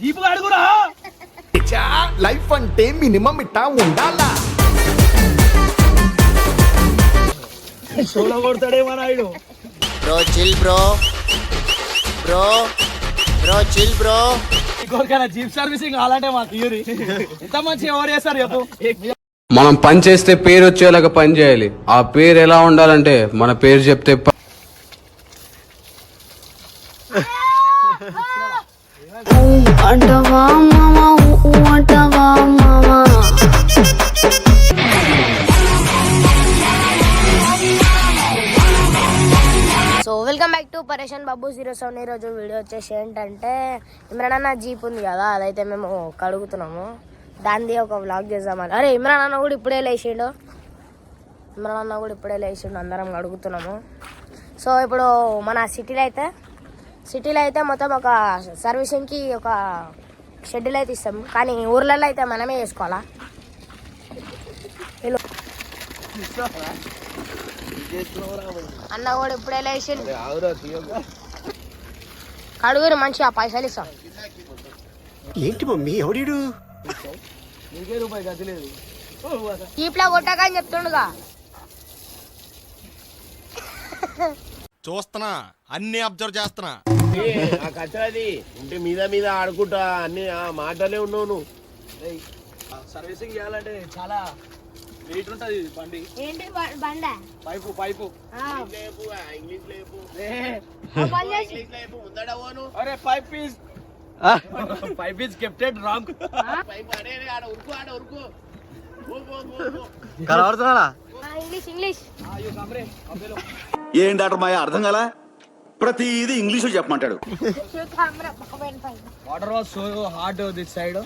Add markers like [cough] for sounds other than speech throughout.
Jeep అడుగురా life అంటే minimum ఇట్టా ఉండాలా? Solo కొడతాడేమో Naidu. Bro chill bro. Bro bro chill bro. ఇంకొకరికైనా jeep servicing కావాలంటే మా థియరీ ఎంత మంచి ఎవరు చేస్తారు చెప్పు? మనం పని చేస్తే పేరు వచ్చేలాగా పని చేయాలి. ఆ పేరు ఎలా ఉండాలంటే మన పేరు చెప్తే welcome back to Pareshan Babu zero seven ఈరోజు వీడియో వచ్చేసి ఏంటంటే ఇమ్రాన్ అన్న జీప్ ఉంది కదా అదైతే మేము కడుగుతున్నాము. దాన్ని ఒక వ్లాగ్ చేద్దామని. అరే ఇమ్రాన్ అన్న కూడా ఇప్పుడే లేచిండు. ఇమ్రాన్ అన్న కూడా ఇప్పుడే లేచిండు అందరం కడుగుతున్నాము. సో ఇప్పుడు మన సిటీలో అయితే సిటీలో అయితే మొత్తం ఒక సర్వీసింగ్కి ఒక షెడ్యూల్ అయితే ఇస్తాం. కానీ ఊర్లలో అయితే మనమే చేసుకోవాలా? అన్న కూడా ఇప్పుడే లేచి కడుగురు మంచిగా పైసలు ఇస్తాం. ఏంటి మమ్మీ లేదు. చీప్లా కొట్టక అని చెప్తుండగా. చూస్తున్నా అన్ని అబ్జర్వ్ చేస్తున్నా. ఆ కచ్చది ఇంటి మీద మీద ఆడుకుంటా అన్ని ఆ మాటలే ఉన్నావు నువ్వు. సర్వీసింగ్ చేయాలంటే చాలా వెయిట్ ఉంటది ఇది బండి. ఏంటి బండ? Pipe pipe. లేపు ఆ ఇంగ్లీష్ లేపు ఇంగ్లీష్ లేపు ముందడ పోను. అరే పైప్ ఈజ్ పైప్ ఈజ్ కెప్టెడ్ రాంగ్ పైపు అడే అడే, ఆడ ఉరుకు ఆడ ఉరుకు. పో, పో, పో, పో. ఇంగ్లీష్ ఇంగ్లీష్ ఏం డాక్టర్ మాయ అర్థం కాలా? ప్రతిదీ English చెప్పమంటాడు. Water was so hard this side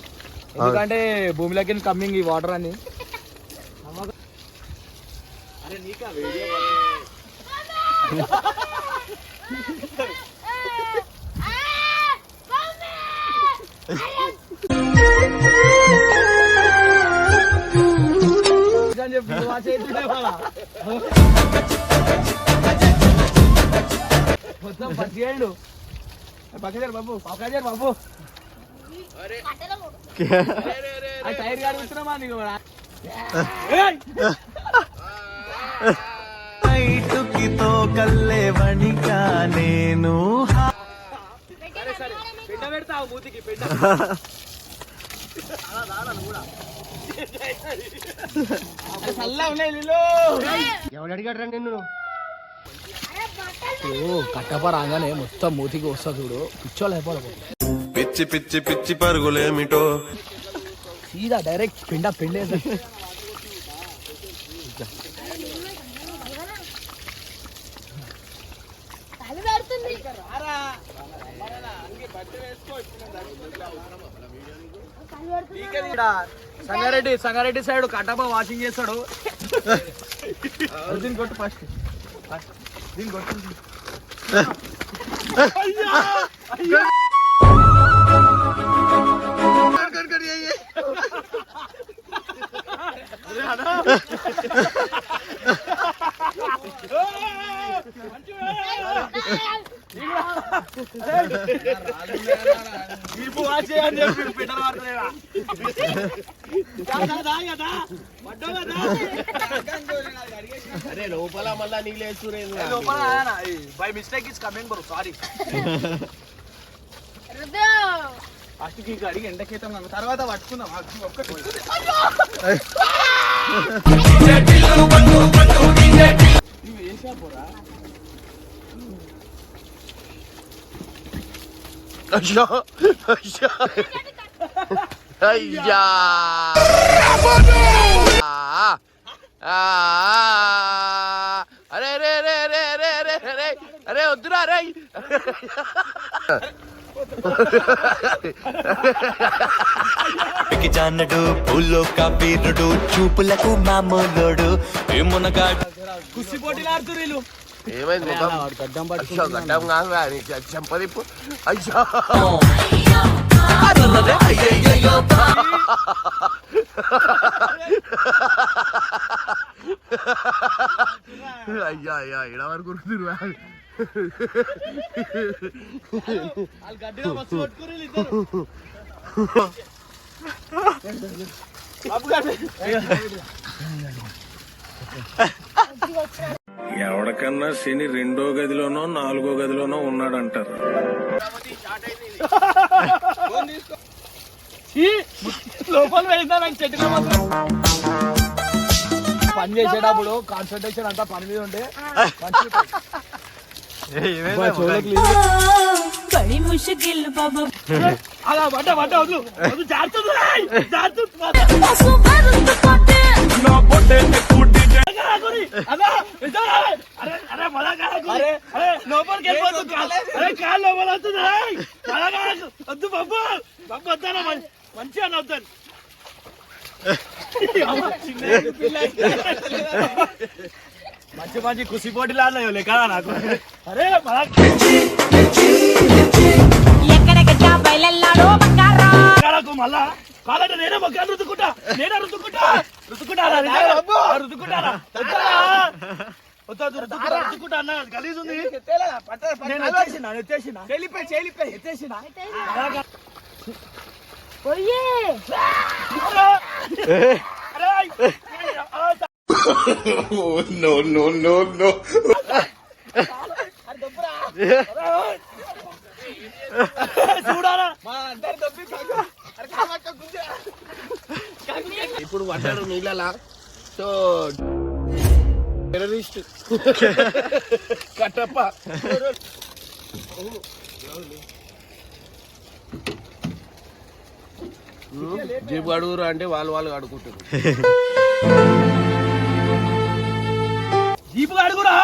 ఎందుకంటే భూమిలోకి కమ్మింగ్ ఈ వాటర్ అని अरे नीका वीडियो మొత్తం పచ్చి చేయండు బాబు పక్కజారు బాబు టైర్ కాడుతున్నామా నీకు? [laughs] కూడా నైటుకితో కల్లే వణికా నేను. ఎవడు అడిగాడు రా నిన్ను? కట్టప మొత్తం మూతికి వస్తా చూడు. పిచ్చోళ్ళు పిచ్చి పిచ్చి పిచ్చి పరుగులేమిటో? సీదా డైరెక్ట్ పిండా పిండేసి. సంగారెడ్డి సంగారెడ్డి సైడ్ కట్టప వాషింగ్ చేస్తాడు. దీన్ని కొట్టు ఫస్ట్ దీన్ని కొట్టు. అరే లోపల మళ్ళా నీళ్ళు వేస్తున్నారు by mistake is coming bro sorry ఫస్ట్కి అడిగి ఎండకేతాం తర్వాత పట్టుకుందాం. నువ్వు వేసా పోరా? అయ్యా అయ్యా. అయ్యా! అరే రే రే రే రే రే రే అరే వద్దురా రే! జానడు పూల్లో కాపీరుడు చూపులకు మామూలుడు. ఏమునగాడు కుస్తి పోటీలు ఆడుతురు వీళ్ళు. ఏమైంది గడ్డం గడ్డం కాదు చెంపదిప్పు. అయ్యా! ஐயா ஐயா இடவர் கொடுத்துருவேன் ఎవడికన్నా శని రెండో గదిలోనో నాలుగో గదిలోనో ఉన్నాడంటారు లోపల వెళ్తా నాకు చెట్టు పని చేసేటప్పుడు కాన్సన్ట్రేషన్ అంతా పని మీద ఉండే. బడి అలా పడ్డ పడ్డ వదులు. అరే అరే మళ్ళా లోపలికి లోపల వస్తుంది. రాయ్ మళ్ళా కాదు వద్దు బాబు. బాబు వద్దానా మం- మంచిగా నవ్వుతాను మంచి మంచి కుసి పోటీలు ఆడినాయో లెక్క నాకు. అరే మళ్ళా. నేనే గలీజ్ ఉంది. చెల్లిపోయి చెల్లిపోయి ఎత్తేసిన పోయి నో నో నో నో చూడారా ఇప్పుడు పడ్డాడు నీళ్ళలా. So terrorist. కట్టప్ప. జీప్ అడుగురు అంటే వాళ్ళు వాళ్ళు అడుగుతారు జీపు అడుగురా!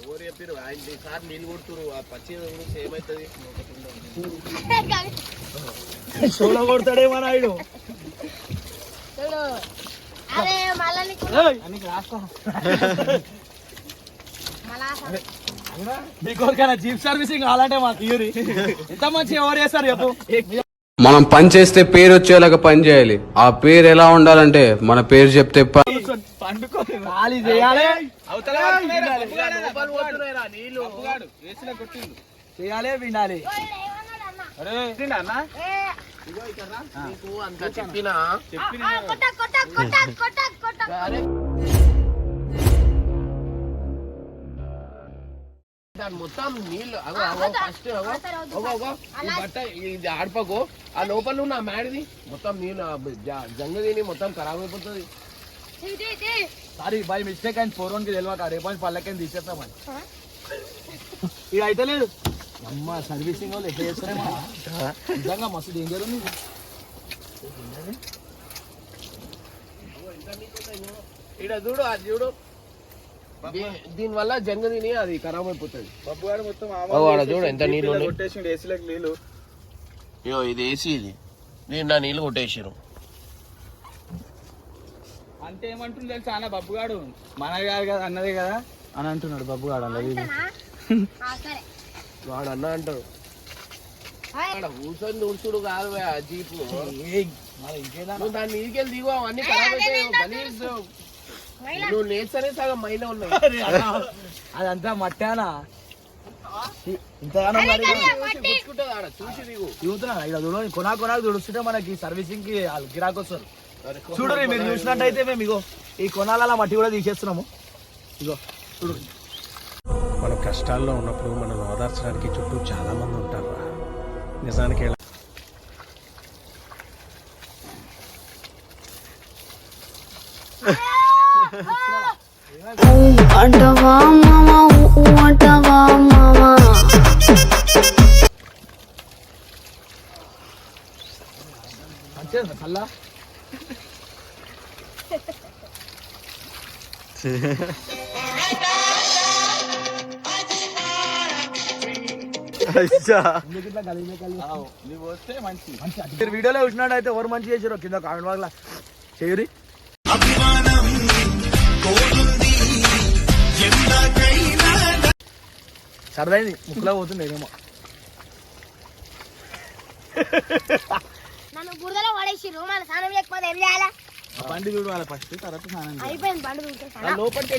ఎవరు చెప్పారు ఆయన సార్ నీళ్ళు కొడుతురు ఆ పచ్చి సోలో కొడతాడేమో నాయుడు. జీప్ సర్వీసింగ్ మంచి ఎవరు చేస్తారు చెప్పు? మనం పని చేస్తే పేరు వచ్చేలాగా పని చేయాలి. ఆ పేరు ఎలా ఉండాలంటే మన పేరు చెప్తే ప- పండుకొని ఖాళీ చేయాలి. నీళ్ళు. చేయాలి వినాలి. అరే అన్న? అంత చెప్పినా? దాని మొత్తం నీళ్ళు అగో అగో ఫస్ట్ అగో అగో అగో ఈ బట్ట ఇది ఆడపకు. ఆ లోపల ఉన్న మ్యాడ్ది మొత్తం నీళ్ళు ఆ జ- జంగ తిని మొత్తం ఖరాబ్ అయిపోతుంది. సారీ బై మిస్టేక్ అని ఫోర్ వన్కి తెలియక రేపు పళ్ళకని తీసేస్తామని ఇది అయితే లేదు. అమ్మ సర్వీసింగ్ వాళ్ళు ఎట్లా చేస్తారేమో నిజంగా మస్తు డేంజర్ ఉంది. ఇక్కడ చూడు అది చూడు. దీనివల్ల జంగ తిని అది ఖరాబ్ అయిపోతుంది. అగో ఆడ చూడు ఎంత నీళ్ళు ఉన్నాయి. ఇగో ఇది ఏసీ ఇది. నేను నా నీళ్ళు కొట్టేసారు అంటే ఏమంటుంది తెలుసా? అన్న బబ్బుగాడు మన గారు కదా అన్నదే కదా అని అంటున్నాడు బబ్బుగాడు సరే. వాడు అన్న అంటాడు కూర్చొని ఊడ్చుడు కాదు జీపు. నువ్వు దాని మీదకెళ్ళి దిగు అవన్నీ ఖరాబ్ అయితే గలీజ్. నువ్వు నేర్చనే సగం మైనా ఉన్నాయి. అదంతా మట్టానా? ఇంతగానో చూసి దిగు. దిగుతున్నా ఇలా చూడు కొనా కొనా దుడుస్తుంటే మనకి సర్వీసింగ్కి వాళ్ళు గిరాకు వస్తారు. చూడు మీరు చూసినట్టయితే మేము ఇగో ఈ కొనాల మట్టి కూడా తీసేస్తున్నాము. ఇగో చూడు. మన కష్టాల్లో ఉన్నప్పుడు మనం ఓదార్చడానికి చుట్టూ చాలా మంది ఉంటారు. నిజానికి ఇలా అంటవా మామా అంటవా మామా. [laughs] మీరు వీడియోలో చూసినట్టయితే ఎవరు మంచి చేసారు కింద కామెంట్ బాక్స్ చేయరి. సరదైంది ముక్కులో పోతుంది ఏమో. నన్ను బురదలో పడేసిర్రు మన స్నానం చేయకపోతే ఏం చేయాలి? బండి చూడు వాళ్ళ ఫస్ట్ తర్వాత స్నానం అయిపోయింది బండి దూకేసాను లోపలికి